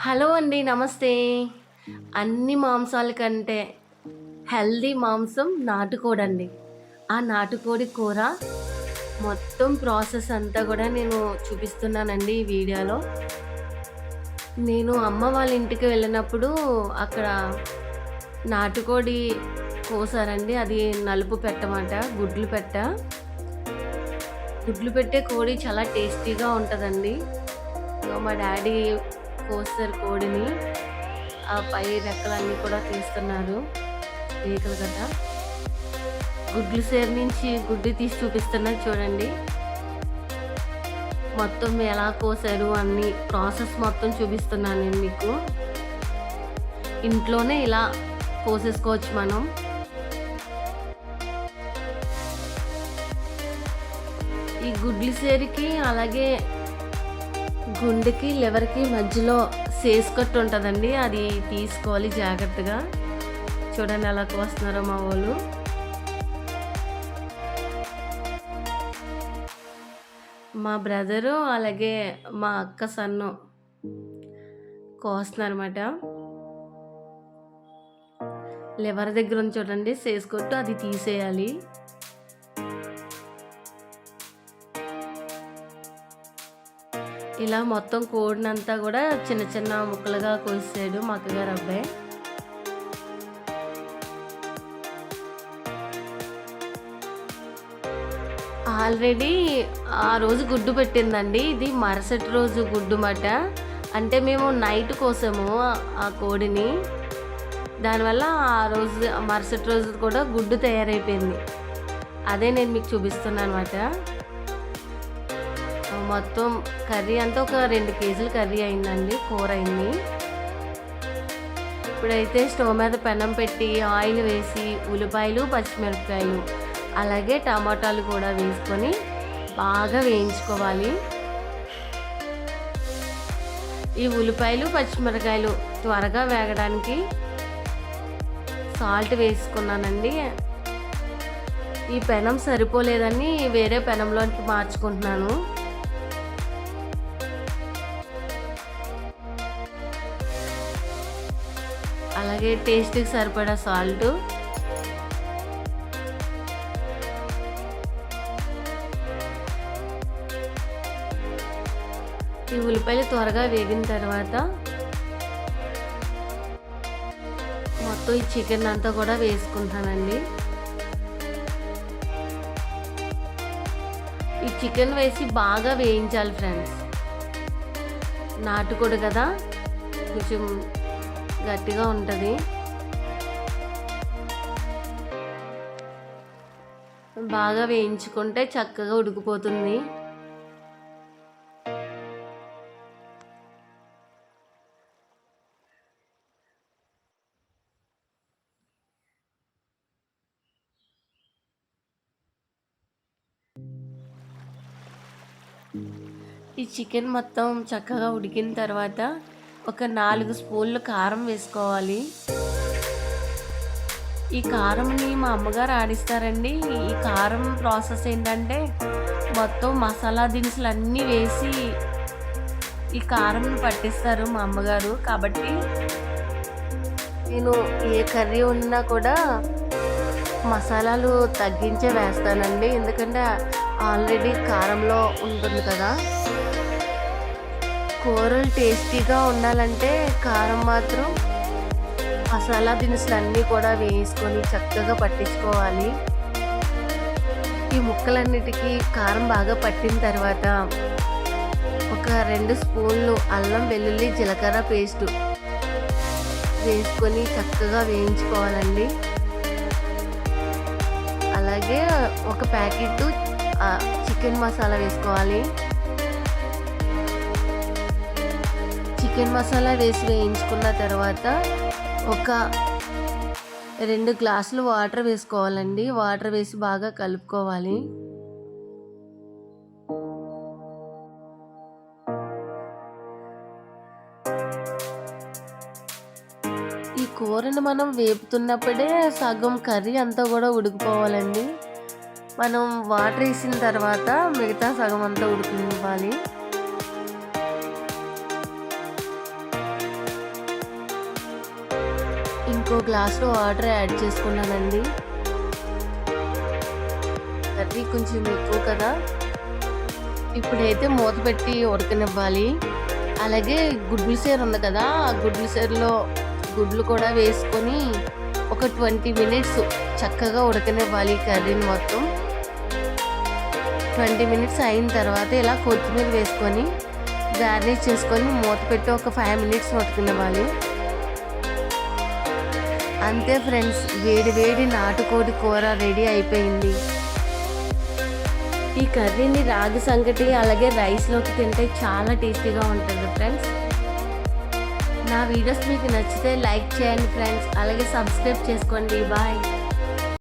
Hello అండి నమస్తే. అన్ని మాంసాల కంటే హెల్దీ మాంసం నాటుకోడి అండి ఆ నాటుకోడి కూర మొత్తం ప్రాసెస్ అంతా కూడా నేను చూపిస్తున్నానండి ఈ వీడియోలో. నేను అమ్మ వాళ్ళ ఇంటికి వెళ్ళినప్పుడు అక్కడ నాటుకోడి కోసారండి. అది నలుపు పెట్టమాట గుడ్లు పెట్ట. గుడ్లు పెట్టే కోడి చాలా టేస్టీగా ఉంటుందండి. సో మా డాడీ కోస్తారు కోడిని ఆ పై రెక్కలన్నీ కూడా తీస్తున్నారు. ఈకలు కదా. గుడ్లు సేరు నుంచి గుడ్డు తీసి చూపిస్తున్నారు చూడండి. మొత్తం ఎలా కోసారు అన్ని ప్రాసెస్ మొత్తం చూపిస్తున్నాను నేను మీకు. ఇంట్లోనే ఇలా కోసేసుకోవచ్చు మనం. ఈ గుడ్లు సేరికి అలాగే గుండెకి లివర్కి మధ్యలో సేసుకట్టు ఉంటుందండి. అది తీసుకోవాలి జాగ్రత్తగా. చూడండి ఎలా కోస్తున్నారో మా వాళ్ళు. మా బ్రదరు అలాగే మా అక్క సన్ను కోస్తున్నారన్నమాట. లివర్ దగ్గర ఉంది చూడండి సేసుకొట్టు అది తీసేయాలి. ఇలా మొత్తం కోడినంతా కూడా చిన్న చిన్న ముక్కలుగా కోసాడు మా అక్కగారు అబ్బాయి. ఆల్రెడీ ఆ రోజు గుడ్డు పెట్టిందండి. ఇది మరుసటి రోజు గుడ్డు మాట అంటే మేము నైట్ కోసము ఆ కోడిని. దానివల్ల ఆ రోజు మరుసటి రోజు కూడా గుడ్డు తయారైపోయింది. అదే నేను మీకు చూపిస్తున్నాను అనమాట మొత్తం కర్రీ అంతా ఒక రెండు కేజీలు కర్రీ అయిందండి కూర అయింది. ఇప్పుడైతే స్టవ్ మీద పెనం పెట్టి ఆయిల్ వేసి ఉల్లిపాయలు పచ్చిమిరపకాయలు అలాగే టమాటాలు కూడా వేసుకొని బాగా వేయించుకోవాలి. ఈ ఉల్లిపాయలు పచ్చిమిరకాయలు త్వరగా వేగడానికి సాల్ట్ వేసుకున్నానండి. ఈ పెనం సరిపోలేదని వేరే పెనంలోకి మార్చుకుంటున్నాను. అలాగే టేస్ట్కి సరిపడా సాల్ట్. ఈ ఉల్లిపాయలు త్వరగా వేగిన తర్వాత మొత్తం ఈ చికెన్ అంతా కూడా వేసుకుంటానండి. ఈ చికెన్ వేసి బాగా వేయించాలి ఫ్రెండ్స్. నాటుకోడు కదా? కొంచెం గట్టిగా ఉంటుంది. బాగా వేయించుకుంటే చక్కగా ఉడికిపోతుంది. ఈ చికెన్ మొత్తం చక్కగా ఉడికిన తర్వాత ఒక నాలుగు స్పూన్లు కారం వేసుకోవాలి. ఈ కారంని మా అమ్మగారు ఆడిస్తారండి. ఈ కారం ప్రాసెస్ ఏంటంటే మొత్తం మసాలా దినుసులు అన్నీ వేసి ఈ కారం పట్టిస్తారు మా అమ్మగారు. కాబట్టి నేను ఏ కర్రీ ఉన్నా కూడా మసాలాలు తగ్గించే వేస్తానండి. ఎందుకంటే ఆల్రెడీ కారంలో ఉంటుంది కదా. కూరలు టేస్టీగా ఉండాలంటే కారం మాత్రం మసాలా దినుసులు అన్నీ కూడా వేసుకొని చక్కగా పట్టించుకోవాలి. ఈ ముక్కలన్నిటికీ కారం బాగా పట్టిన తర్వాత ఒక రెండు స్పూన్లు అల్లం వెల్లుల్లి జీలకర్ర పేస్ట్ వేసుకొని చక్కగా వేయించుకోవాలండి. అలాగే ఒక ప్యాకెట్ చికెన్ మసాలా వేసుకోవాలి. చికెన్ మసాలా వేసి వేయించుకున్న తర్వాత ఒక రెండు గ్లాసులు వాటర్ వేసుకోవాలండి. వాటర్ వేసి బాగా కలుపుకోవాలి. ఈ కూరను మనం వేపుతున్నప్పుడే సగం కర్రీ అంతా కూడా ఉడికిపోవాలండి. మనం వాటర్ వేసిన తర్వాత మిగతా సగం అంతా ఉడికివ్వాలి ఇంకో గ్లాస్లో వాటర్ యాడ్ చేసుకున్నానండి. కర్రీ కొంచెం ఎక్కువ కదా. ఇప్పుడైతే మూత పెట్టి ఉడకనివ్వాలి. అలాగే గుడ్లు సేరు ఉంది కదా ఆ గుడ్లు సేరులో గుడ్లు కూడా వేసుకొని ఒక ట్వంటీ మినిట్స్ చక్కగా ఉడకనివ్వాలి కర్రీని మొత్తం. ట్వంటీ మినిట్స్ అయిన తర్వాత ఇలా కొత్తిమీర వేసుకొని గార్నిష్ చేసుకొని మూత పెట్టి ఒక ఫైవ్ మినిట్స్ ఉడకనివ్వాలి. అంతే ఫ్రెండ్స్ వేడి వేడి నాటుకోడి కూర రెడీ అయిపోయింది. ఈ కర్రీని రాగి సంగటి అలాగే రైస్లోకి తింటే చాలా టేస్టీగా ఉంటుంది ఫ్రెండ్స్. నా వీడియోస్ మీకు నచ్చితే లైక్ చేయండి ఫ్రెండ్స్ అలాగే సబ్స్క్రైబ్ చేసుకోండి. బాయ్.